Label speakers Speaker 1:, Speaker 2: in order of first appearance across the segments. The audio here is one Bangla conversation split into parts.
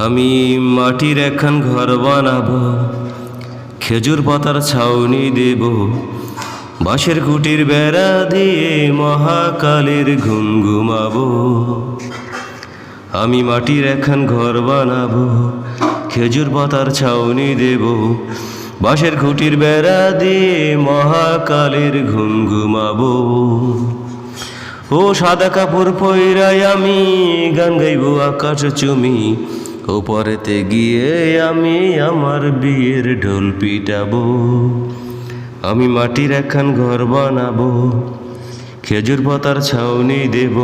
Speaker 1: আমি মাটির একখান ঘর বানাবো, খেজুর পাতার ছাউনি দেব, বাঁশের কুটির বেড়া দিয়ে মহাকালের ঘুম ঘুমাবো। আমি মাটির একখান ঘর বানাবো, খেজুর পাতার ছাউনি দেব, বাঁশের খুঁটির বেড়া দিয়ে মহাকালের ঘুম ঘুমাবো। ও সাদা কাপড় পইরাই আমি গান গাইব আকাশ চুমি ওপরেতে গিয়ে আমি আমার বিয়ের ঢোল পিটাবো, আমি মাটির একখান ঘর বানাবো, খেজুর পাতার ছাউনি দেব,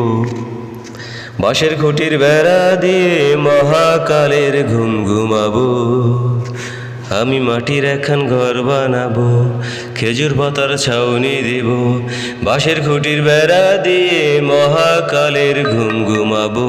Speaker 1: বাঁশের খুঁটির বেড়া দিয়ে মহাকালের ঘুম ঘুমাবো, আমি মাটির একখান ঘর বানাবো, খেজুর পাতার ছাউনি দেব, বাঁশের খুঁটির বেড়া দিয়ে মহাকালের ঘুম ঘুমাবো।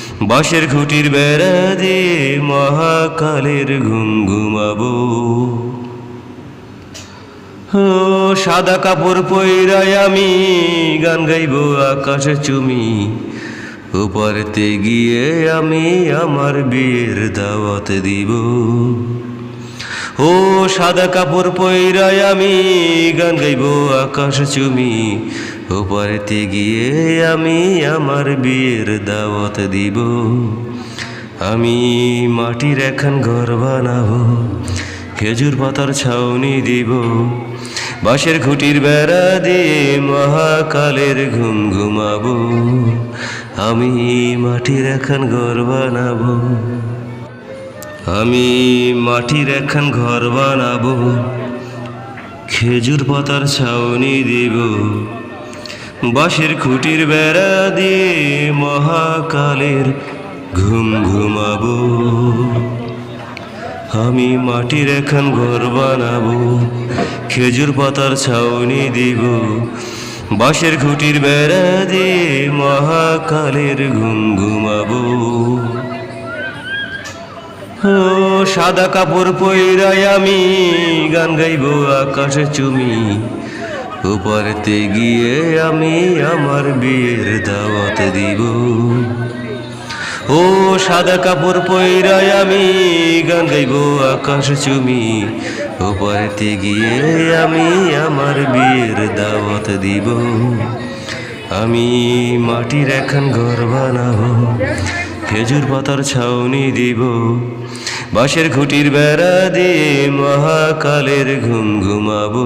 Speaker 1: বাঁশের খুঁটির বেড়া দিয়ে মহাকালের ঘুম ঘুমাবো। সাদা কাপড় পইরাই আমি গান গাইব আকাশে চুমি। উপরেতে গিয়ে আমি আমার বিয়ের দাওয়াত দিব। ও সাদা কাপড় পইরাই আমি গান গাইব আকাশ চুমি। উপরেতে গিয়ে আমি আমার বিয়ের দাওয়াত দিব। আমি মাটির এখন ঘর বানাবো, খেজুর পাতার ছাউনি দিব। বাঁশের খুঁটির বেড়া দিয়ে মহাকালের ঘুম ঘুমাবো। আমি মাটির এখন ঘর বানাবো। আমি মাটির এখন ঘর বানাবো, খেজুর পাতার ছাউনি দিব। বাঁশের খুঁটির বেড়া দিয়ে মহাকালের ঘুম ঘুমাবো। আমি মাটির এখন ঘর বানাবো, খেজুর পাতার ছাউনি দিব। বাঁশের খুঁটির বেড়া দিয়ে মহাকালের ঘুম ঘুমাবো। ও সাদা কাপড় পইরাই আমি গান গাইব আকাশে চুমি। উপরেতে গিয়ে আমি আমার বিয়ের দাওয়াত দিব। ও সাদা কাপড় পইরাই আমি গান গাইব, আকাশ চুমি। উপরেতে গিয়ে আমি আমার বিয়ের দাওয়াত দিব। আমি মাটির এখন ঘর বানাবো, খেজুর পাতার ছাউনি দিব। বাঁশের খুঁটির বেড়া দিয়ে মহাকালের ঘুম ঘুমাবো।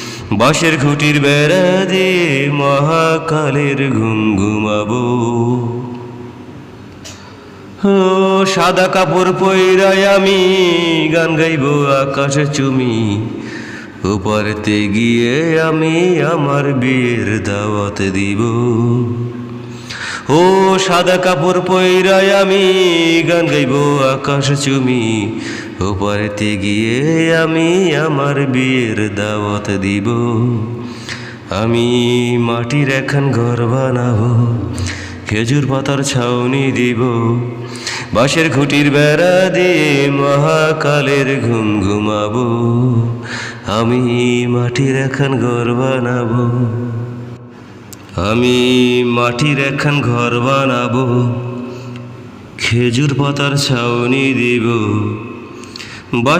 Speaker 1: বাঁশের খুঁটির বেড়া দিয়ে মহাকালের ঘুম ঘুমাবো। সাদা কাপড় পইরাই আমি গান গাইব আকাশে চুমি। উপরেতে গিয়ে আমি আমার বিয়ের দাওয়াত দিব। ও সাদা কাপড় পইরাই আমি গান গাইব আকাশ চুমি। উপরেতে গিয়ে আমি আমার বিয়ের দাওয়াত দিব। আমি মাটির এখন ঘর বানাবো, খেজুর পাতার ছাউনি দিব। বাঁশের খুঁটির বেড়া দিয়ে মহাকালের ঘুম ঘুমাবো। আমি মাটির এখন ঘর বানাবো। আমি মাটির এখন ঘর বানাবো, খেজুর পাতার ছাউনি দিব। বাস